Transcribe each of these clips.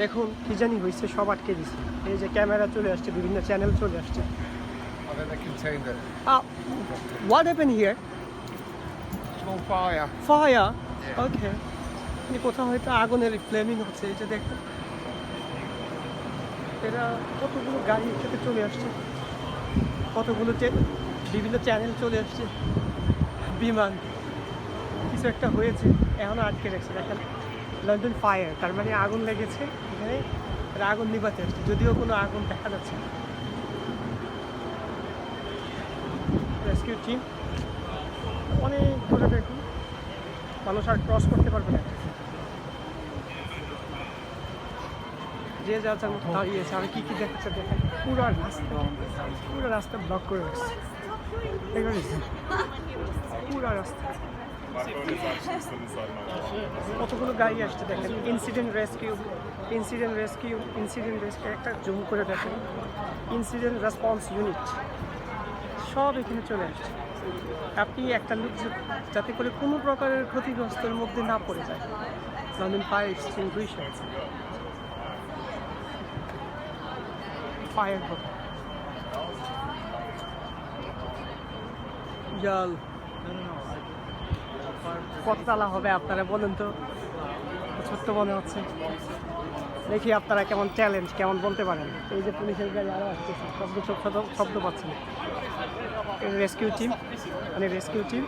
দেখুন কি জানি হয়েছে সব আটকে দিছে। এই যে ক্যামেরা চলে আসছে বিভিন্ন চ্যানেল চলে আসছে. What happen here. Fire okay কোথাও হয়তো আগুনের ফ্লেমিং হচ্ছে এই যে দেখুন। এরা কতগুলো গাড়ি একসাথে চলে আসছে। কতগুলো বিভিন্ন চ্যানেল চলে আসছে। বিমান। কিছু একটা হয়েছে এখনও আটকে রেখেছে। দেখেন লন্ডন ফায়ার তার মানে আগুন লেগেছে। এখানে আগুন আসছে যদিও কোনো আগুন দেখা যাচ্ছে না। রেস্কিউ টিম অনেক দূরে দেখুন, মানুষ আর ক্রস করতে পারবে না। যে যা যার মতো দাঁড়িয়েছে আর কি কি দেখাচ্ছে দেখেন, পুরো রাস্তা পুরো রাস্তা ব্লক করে রাখছে। পুরো রাস্তা। কতগুলো গাড়ি আসছে দেখেন? Incident rescue incident rescue incident rescue একটা জুম করে দেখেন। ইনসিডেন্ট রেসপন্স ইউনিট সব এখানে চলে আসছে। আপনি একটা লোক যাতে করে কোনো প্রকারের ক্ষতিগ্রস্তের মধ্যে না পড়ে যায়। লন্ডন ফায়ার এক্সটিংগুইশার ফায়ার জল কততলা হবে আপনারা বলুন তো? ছোট্ট মনে হচ্ছে। দেখি আপনারা কেমন চ্যালেঞ্জ কেমন বলতে পারেন। এই যে পুলিশের গাড়ি আরও আসতেছে, শব্দ শব্দ শব্দ পাচ্ছেন রেস্কিউ টিম মানে রেস্কিউ টিম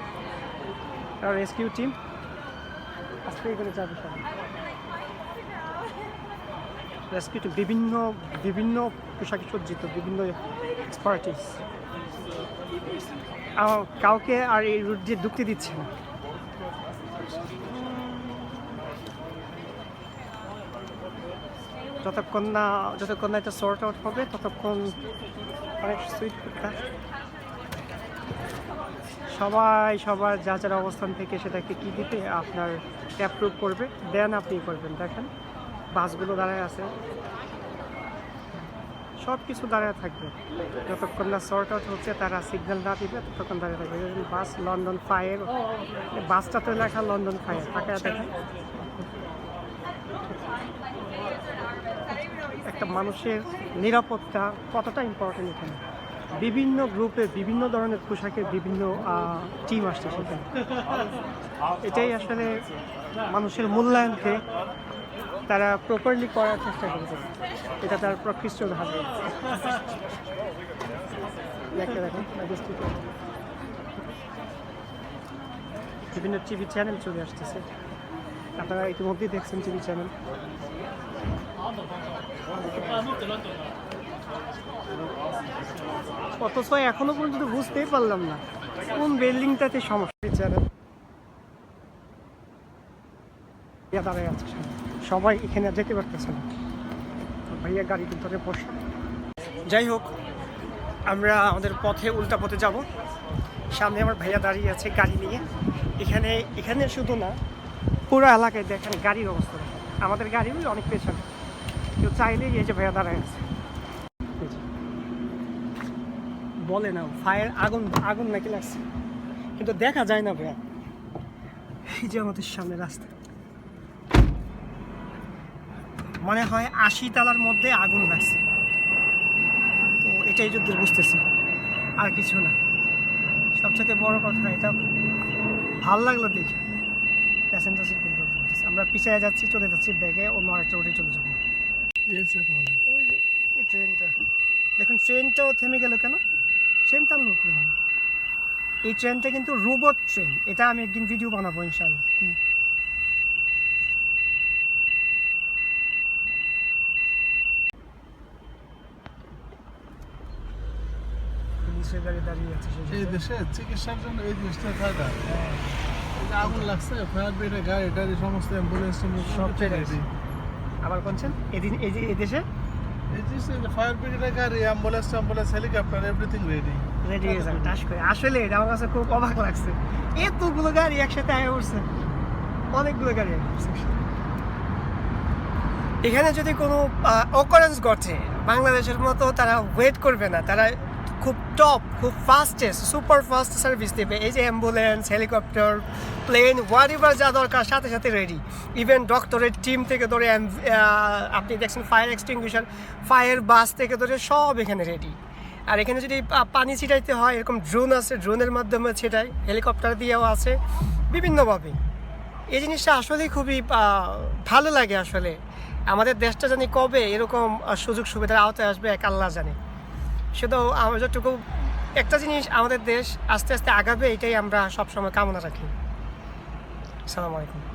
রেস্কিউ টিম আস্তে করে যাবে সব রেস্কিউ টিম বিভিন্ন বিভিন্ন পোশাকে সজ্জিত, বিভিন্ন এক্সপার্টিস কাউকে আর এই রুট দিয়ে ঢুকতে দিচ্ছে না। যতক্ষণ না যতক্ষণ না এটা সর্ট আউট হবে, ততক্ষণ অনেক সুইট সবাই, সবার যা যার অবস্থান থেকে সেটাকে কি দিতে আপনার অ্যাপ্রুভ করবে দেন আপনি করবেন। দেখেন, বাসগুলো দাঁড়ায় আছে। সব কিছু দাঁড়ায় থাকবে। যতক্ষণ না শর্ট আউট হচ্ছে, তারা সিগন্যাল না দিবে, ততক্ষণ দাঁড়িয়ে থাকবে। বাস লন্ডন ফায়ার বাসটাতে লেখা লন্ডন ফায়ার তাকে দেখে একটা মানুষের নিরাপত্তা কতটা ইম্পর্টেন্ট এখানে? বিভিন্ন গ্রুপে বিভিন্ন ধরনের পোশাকের বিভিন্ন টিম আসছে সেখানে। এটাই আসলে মানুষের মূল্যায়নকে তারা প্রপারলি করার চেষ্টা করবে এটা তার প্রকৃষ্ট ধারণা। বিভিন্ন টিভি চ্যানেল চলে আসতেছে। আপনারা ইতিমধ্যেই দেখছেন টিভি চ্যানেল অথচ এখনও পর্যন্ত বুঝতেই পারলাম না কোন বিল্ডিংটাতে সমস্যা চ্যানেল দাঁড়ায় আছে সবাই এখানে যেতে পারতেছে না। ভাইয়া গাড়ি ভিতরে বসে। যাই হোক, আমরা আমাদের পথে, উল্টা পথে যাব। সামনে আমার ভাইয়া দাঁড়িয়ে আছে গাড়ি নিয়ে। এখানে এখানে শুধু না, পুরো এলাকায় দেখেন গাড়ির অবস্থা। আমাদের গাড়ি অনেক পেছনে। কেউ চাইলেই এই যে ভাইয়া দাঁড়ায় আছে এই যে। বলে না ফায়ার আগুন আগুন নাকি লাগছে। কিন্তু দেখা যায় না ভাইয়া। এই যে আমাদের সামনে রাস্তা। মনে হয় আশি তালার মধ্যে আগুন লাগছে। তো এটাই যদি বুঝতেছি আর কিছু না। সবচেয়ে বড় কথা এটা ভালো লাগল দেখে। প্যাসেঞ্জার সিট বুক করতে আমরা পিছিয়ে যাচ্ছি চলে যাচ্ছি ব্যাগে অন্য আরেকটা রোডে চলে যাব। ওই যে এই ট্রেনটা দেখুন ট্রেনটাও থেমে গেল কেন? সেম টান লোক কেন এই ট্রেনটা কিন্তু রোবট ট্রেন এটা আমি একদিন ভিডিও বানাবো ইনশাল্লাহ এই দেশে চিকিৎসার জন্য এই জিনিসটা ফায়দা এই যে আগুন লাগছে ফায়ার ব্রিগেড গাড়ি টাড়ি সমস্ত অ্যাম্বুলেন্স সব চলে আসে। আবার কোনছেন এদিন এই যে এদেশে হেলিকপ্টার রেডি টাস করে আসলে এটা আমার কাছে খুব অবাক লাগছে। এতগুলো গাড়ি একসাথে আয় উঠছে অনেকগুলো গাড়ি এখানে যদি কোনো অকারেন্স ঘটে, বাংলাদেশের মতো তারা ওয়েট করবে না। তারা খুব টপ খুব ফাস্টেস্ট সুপার ফাস্ট সার্ভিস দেবে। এই যে অ্যাম্বুলেন্স হেলিকপ্টার প্লেন হোয়াট যা দরকার, সাথে সাথে রেডি ইভেন ডক্টরের টিম থেকে ধরে আপনি দেখছেন ফায়ার এক্সটিংগুইশার ফায়ার বাস থেকে ধরে সব এখানে রেডি আর এখানে যদি পানি ছিটাইতে হয়, এরকম ড্রোন আছে ড্রোনের মাধ্যমে ছিটাই হেলিকপ্টার দিয়েও আছে, বিভিন্নভাবে। এই জিনিসটা আসলেই খুবই ভালো লাগে আসলে। আমাদের দেশটা জানি কবে এরকম সুযোগ সুবিধার আওতায় আসবে এক আল্লাহ জানে। শুধু যতটুকু একটা জিনিস আমাদের দেশ আস্তে আস্তে আগাবে, এটাই আমরা সবসময় কামনা রাখি। সালাম আলাইকুম।